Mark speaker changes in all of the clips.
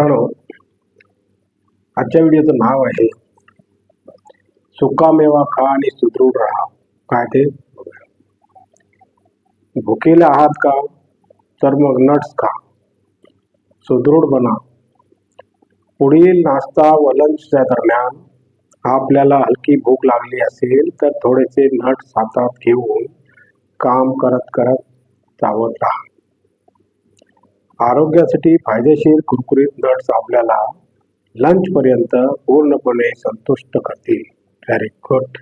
Speaker 1: मित्रांनो आजच्या व्हिडिओचं नाव आहे सुकामेवा खा आणि सुदृढ राहा. काय ते? भुकेले आहात का तर मग नट्स खा. सुदृढ बना. पुढील नाश्ता व लंचच्या दरम्यान आपल्याला हलकी भूक लागली असेल तर थोडेसे नट्स हातात घेऊन काम करत करत चावत राहा. आरोग्यासाठी फायदेशीर कुरकुरीत नट्स आपल्याला लंचपर्यंत पूर्णपणे संतुष्ट करतील. व्हेरी गुड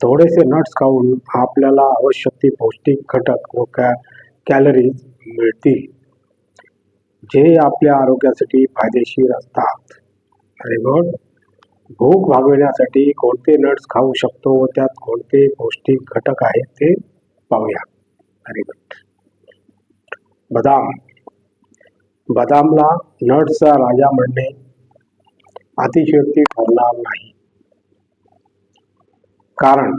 Speaker 1: थोडेसे नट्स खाऊन आपल्याला आवश्यक ते पौष्टिक घटक व कॅ कॅलरीज मिळतील. जे आपल्या आरोग्यासाठी फायदेशीर असतात. व्हेरी गुड भूक भागविण्यासाठी कोणते नट्स खाऊ शकतो व त्यात कोणते पौष्टिक घटक आहेत ते पाहूया. व्हेरी गुड बदाम. बदामला नट्सचा राजा म्हणणे अतिशयोक्ती ठरणार नाही. कारण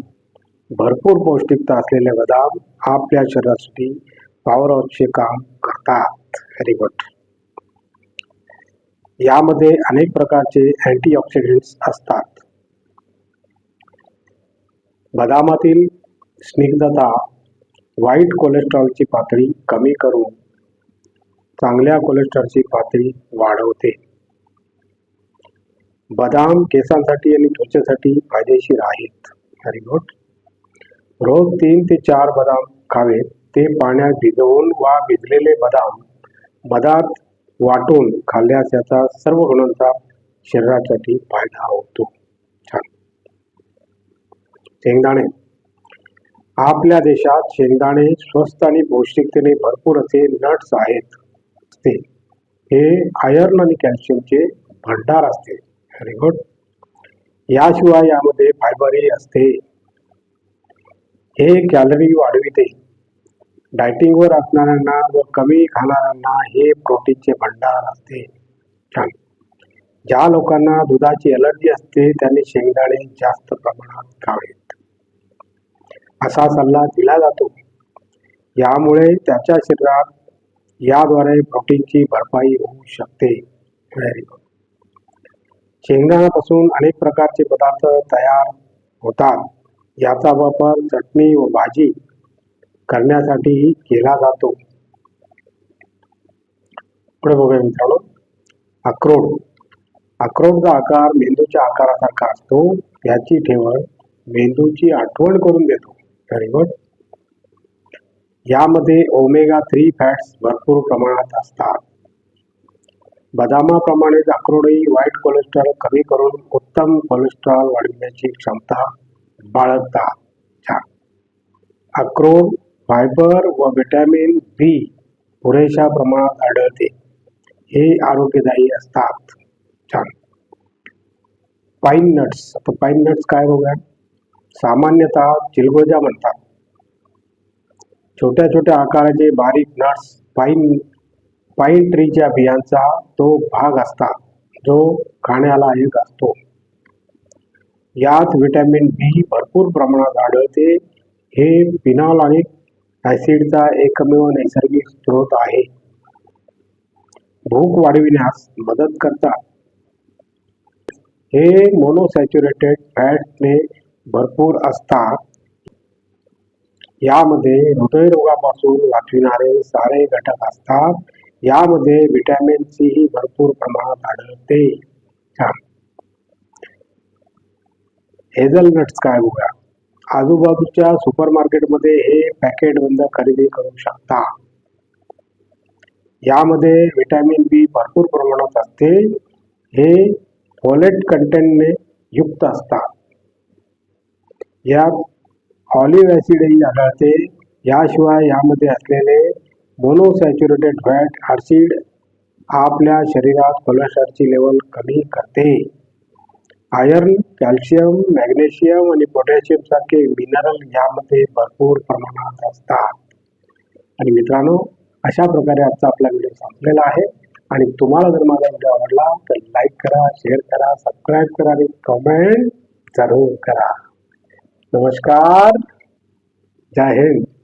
Speaker 1: भरपूर पौष्टिकता असलेले बदाम आपल्या शरीरासाठी पॉवर हाऊसचे काम करतात. व्हेरी गुड यामध्ये अनेक प्रकारचे अँटीऑक्सिडंट्स असतात. बदामातील स्निग्धता वाईट कोलेस्ट्रॉलची पातळी कमी करून चांगल्या कोलेस्ट्रॉलची पातळी वाढवते. बदाम केसांसाठी आणि त्वचेसाठी फायदेशीर आहेत. व्हेरी गुड रोज तीन ते चार बदाम खावेत ते पाण्यात भिजवून वा भिजलेले बदाम मधात वाटून खाल्ल्यास याचा सर्व गुणांचा शरीरासाठी फायदा होतो. छान. शेंगदाणे. आपल्या देशात शेंगदाणे स्वस्त आणि पौष्टिकतेने भरपूर असे नट्स आहेत. असते. हे आयर्न आणि कॅल्शियमचे भंडार असते. व्हेरी गुड याशिवाय यामध्ये फायबरही असते. हे कॅलरी वाढविते. डायटिंगवर असणाऱ्यांना व कमी खाणाऱ्यांना हे प्रोटीनचे भंडार असते. छान. ज्या लोकांना दुधाची एलर्जी असते त्यांनी शेंगदाणे जास्त प्रमाणात खावेत. असा सल्ला दिला जातो. यामुळे त्याच्या शरीरात याद्वारे प्रोटीनची भरपाई होऊ शकते व्हेरी गुड शेंगदाण्यापासून अनेक प्रकारचे पदार्थ तयार होतात. याचा वापर चटणी व भाजी करण्यासाठी केला जातो. पुढे बघूया मित्रांनो. अक्रोड. अक्रोडचा आकार मेंदूच्या आकारासारखा असतो. याची ठेवण मेंदूची आठवण करून देतो. व्हेरी गुड यामध्ये ओमेगा थ्री फॅट्स भरपूर प्रमाणात असतात. बदामाप्रमाणेच अक्रोडही वाईट कोलेस्ट्रॉल कमी करून उत्तम कोलेस्ट्रॉल वाढविण्याची क्षमता बाळगतात. छान. अक्रोड फायबर व व्हिटॅमिन बी पुरेशा प्रमाणात आढळते. हे आरोग्यदायी असतात. छान. पाईन नट्स आता पाईन नट्स काय बघूया? सामान्यतः चिलगोजा म्हणतात. छोट्या छोट्या आकाराचे बारीक नट्स पाईन पाईन ट्रीच्या बियांचा तो भाग असतात जो खाण्याला एक असतो. यात विटॅमिन बी भरपूर प्रमाणात आढळते. हे फिनॉलॉनिक ॲसिडचा एकमेव नैसर्गिक स्रोत आहे. भूक वाढविण्यास मदत करतात. हे मोनोसॅच्युरेटेड फॅटने भरपूर असतात. यामध्ये हृदयरोगापासून वाचविणारे सारे घटक असतात. यामध्ये व्हिटॅमिन सी ही भरपूर प्रमाणात आढळते. हेझलनट्स काय बघा? आजूबाजूच्या सुपर मार्केटमध्ये हे पॅकेट बंद खरेदी करू शकता. यामध्ये व्हिटॅमिन बी भरपूर प्रमाणात असते. हे फोलेट कंटेंटने युक्त असतात. यात ऑलिव्ह ॲसिडही आढळते. याशिवाय यामध्ये असलेले मोनोसॅच्युरेटेड फॅट ॲसिड आपल्या शरीरात कोलेस्ट्रॉलची लेवल कमी करते. आयर्न कॅल्शियम मॅग्नेशियम आणि पोटॅशियम सारखे मिनरल यामध्ये भरपूर प्रमाणात असतात. आणि मित्रांनो अशा प्रकारे आजचा आपला व्हिडिओ संपलेला आहे. आणि तुम्हाला जर माझा व्हिडिओ आवडला तर लाईक करा शेअर करा सबस्क्राईब करा आणि कमेंट जरूर करा. नमस्कार. जय हिंद.